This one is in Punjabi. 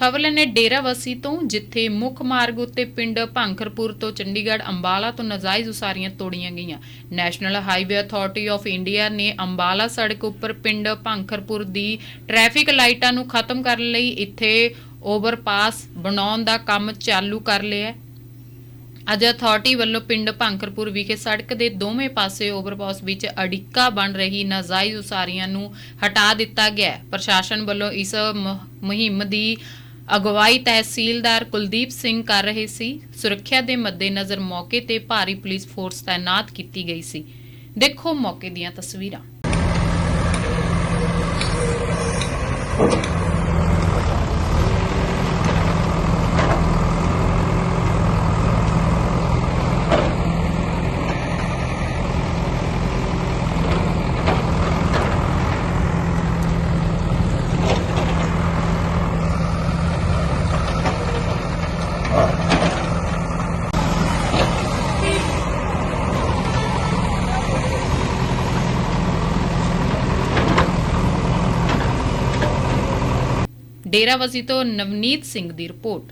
ਖਬਰ ਲੈਂਦੇ ਡੇਰਾ ਵਸੀ ਤੋਂ ਜਿੱਥੇ ਮੁੱਖ ਮਾਰਗ ਉੱਤੇ ਪਿੰਡ ਭਾਂਖਰਪੁਰ ਤੋਂ ਚੰਡੀਗੜ੍ਹ ਅੰਬਾਲਾ ਤੋਂ ਨਾਜਾਇਜ਼ ਉਸਾਰੀਆਂ ਤੋੜੀਆਂ ਗਈਆਂ। National highway authority of India ਨੇ ਅੰਬਾਲਾ ਸੜਕ ਉੱਪਰ ਪਿੰਡ ਭਾਂਖਰਪੁਰ ਦੀ ਟ੍ਰੈਫਿਕ ਲਾਈਟਾਂ ਨੂੰ ਖਤਮ ਕਰਨ ਲਈ ਇੱਥੇ ਓਵਰਪਾਸ ਬਣਾਉਣ ਦਾ ਕੰਮ ਚਾਲੂ ਕਰ ਲਿਆ ਅੱਜ ਅਥਾਰਟੀ ਵੱਲੋਂ ਪਿੰਡ ਭਾਂਖਰਪੁਰ ਵਿਖੇ ਸੜਕ ਦੇ ਦੋਵੇਂ ਪਾਸੇ ਓਵਰਪਾਸ ਵਿੱਚ ਅੜਿੱਕਾ ਬਣ ਰਹੀ ਨਾਜਾਇਜ਼ ਉਸਾਰੀਆਂ ਨੂੰ ਹਟਾ ਦਿੱਤਾ ਗਿਆ ਪ੍ਰਸ਼ਾਸਨ ਵੱਲੋਂ ਇਸ ਮੁਹਿੰਮ ਦੀ ਅਗਵਾਈ ਤਹਿਸੀਲਦਾਰ ਕੁਲਦੀਪ ਸਿੰਘ ਕਰ ਰਹੇ ਸੀ। ਸੁਰੱਖਿਆ ਦੇ ਮੱਦੇਨਜ਼ਰ ਮੌਕੇ ਤੇ ਭਾਰੀ ਪੁਲਿਸ ਫੋਰਸ ਤਾਇਨਾਤ ਕੀਤੀ ਗਈ ਸੀ। ਦੇਖੋ ਮੌਕੇ ਦੀਆਂ ਤਸਵੀਰਾਂ। ਡੇਰਾਵਸੀ ਤੋਂ ਨਵਨੀਤ ਸਿੰਘ ਦੀ ਰਿਪੋਰਟ।